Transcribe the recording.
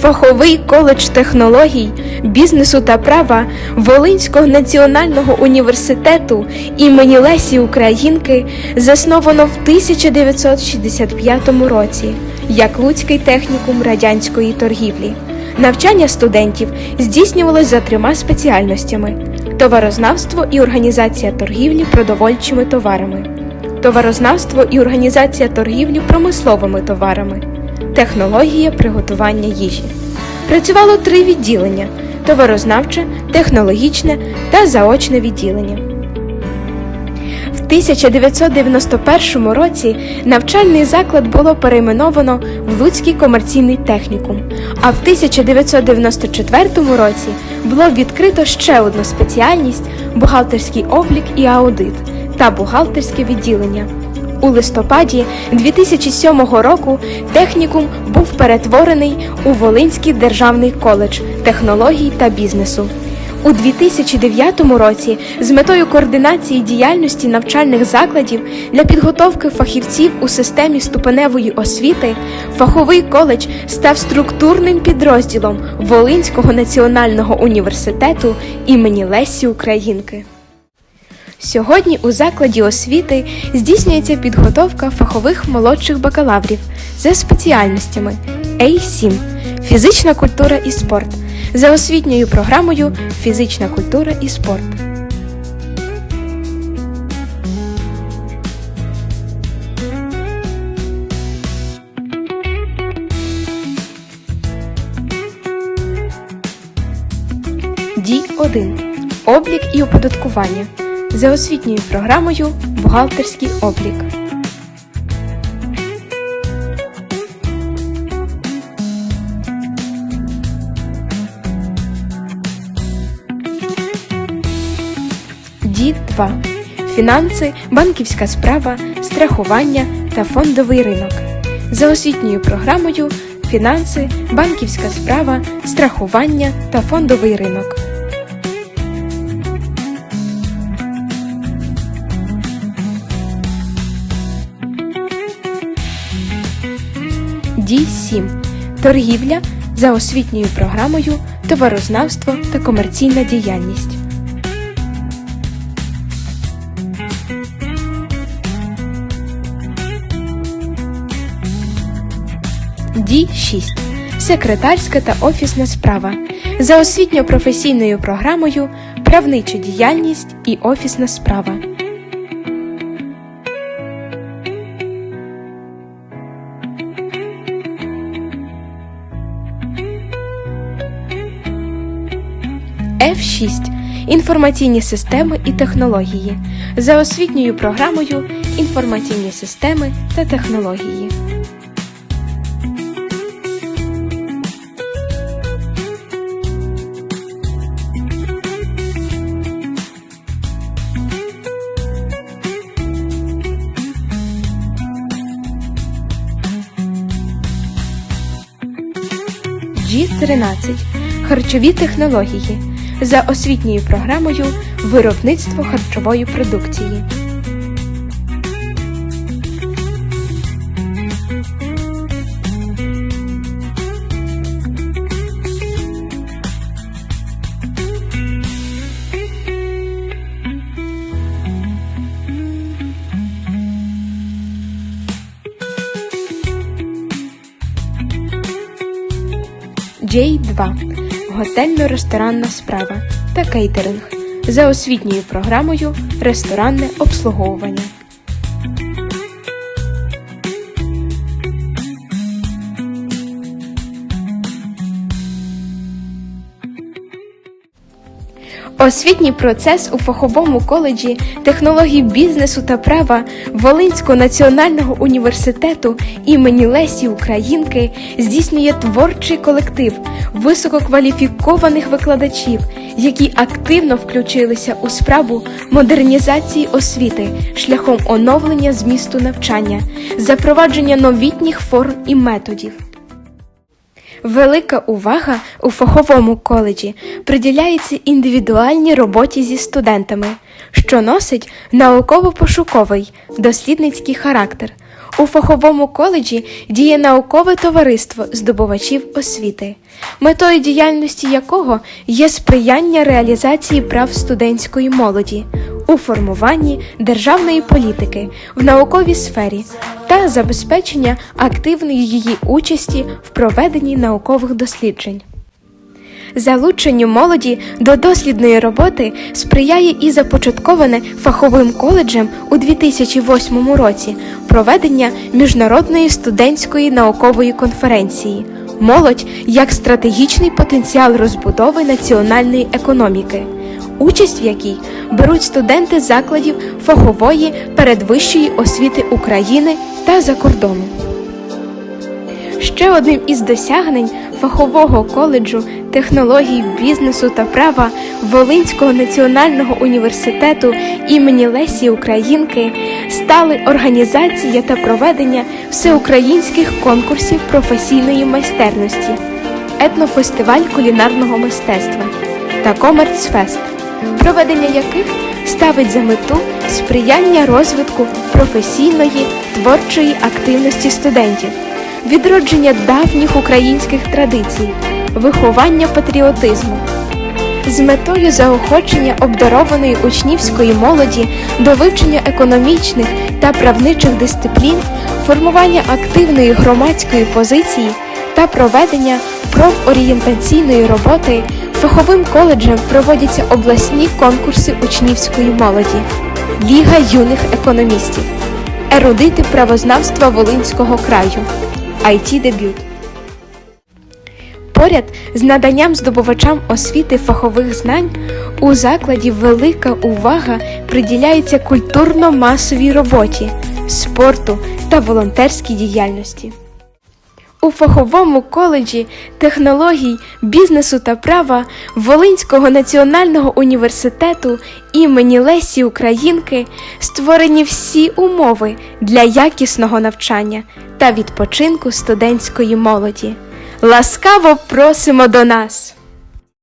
Фаховий коледж технологій, бізнесу та права Волинського національного університету імені Лесі Українки засновано в 1965 році як Луцький технікум радянської торгівлі. Навчання студентів здійснювалось за трьома спеціальностями: товарознавство і організація торгівлі продовольчими товарами, товарознавство і організація торгівлі промисловими товарами, технологія приготування їжі. Працювало три відділення: товарознавче, технологічне та заочне відділення. В 1991 році навчальний заклад було перейменовано в Луцький комерційний технікум, а в 1994 році було відкрито ще одну спеціальність бухгалтерський облік і аудит та бухгалтерське відділення. У листопаді 2007 року технікум був перетворений у Волинський державний коледж технологій та бізнесу. У 2009 році з метою координації діяльності навчальних закладів для підготовки фахівців у системі ступеневої освіти фаховий коледж став структурним підрозділом Волинського національного університету імені Лесі Українки. Сьогодні у закладі освіти здійснюється підготовка фахових молодших бакалаврів за спеціальностями А7 фізична культура і спорт за освітньою програмою Фізична культура і спорт. Дій 1. Облік і оподаткування. За освітньою програмою Бухгалтерський облік. Дій 2. Фінанси, банківська справа, страхування та фондовий ринок. За освітньою програмою Фінанси, банківська справа, страхування та фондовий ринок. Дій 7. Торгівля за освітньою програмою Товарознавство та комерційна діяльність. Дій 6. Секретарська та офісна справа. За освітньо-професійною програмою Правнича діяльність і офісна справа. F6. Інформаційні системи і технології. За освітньою програмою Інформаційні системи та технології. G13 Харчові технології за освітньою програмою Виробництво харчової продукції. J2 Готельно-ресторанна справа та кейтеринг за освітньою програмою Ресторанне обслуговування. Освітній процес у фаховому коледжі технологій бізнесу та права Волинського національного університету імені Лесі Українки здійснює творчий колектив висококваліфікованих викладачів, які активно включилися у справу модернізації освіти шляхом оновлення змісту навчання, запровадження новітніх форм і методів. Велика увага у фаховому коледжі приділяється індивідуальній роботі зі студентами, що носить науково-пошуковий дослідницький характер. У фаховому коледжі діє наукове товариство здобувачів освіти, метою діяльності якого є сприяння реалізації прав студентської молоді у формуванні державної політики в науковій сфері та забезпечення активної її участі в проведенні наукових досліджень. Залученню молоді до дослідної роботи сприяє і започатковане фаховим коледжем у 2008 році проведення міжнародної студентської наукової конференції Молодь як стратегічний потенціал розбудови національної економіки, участь в якій беруть студенти закладів фахової передвищої освіти України та за кордону. Ще одним із досягнень фахового коледжу технологій бізнесу та права Волинського національного університету імені Лесі Українки стали організація та проведення всеукраїнських конкурсів професійної майстерності, етнофестиваль кулінарного мистецтва та Комерцфест, проведення яких ставить за мету сприяння розвитку професійної творчої активності студентів відродження давніх українських традицій, виховання патріотизму. З метою заохочення обдарованої учнівської молоді до вивчення економічних та правничих дисциплін, формування активної громадської позиції та проведення профорієнтаційної роботи фаховим коледжем проводяться обласні конкурси учнівської молоді, Ліга юних економістів, ерудити правознавства Волинського краю. It дебют Поряд з наданням здобувачам освіти фахових знань у закладі велика увага приділяється культурно-масовій роботі, спорту та волонтерській діяльності. У фаховому коледжі технологій, бізнесу та права Волинського національного університету імені Лесі Українки створені всі умови для якісного навчання та відпочинку студентської молоді. Ласкаво просимо до нас!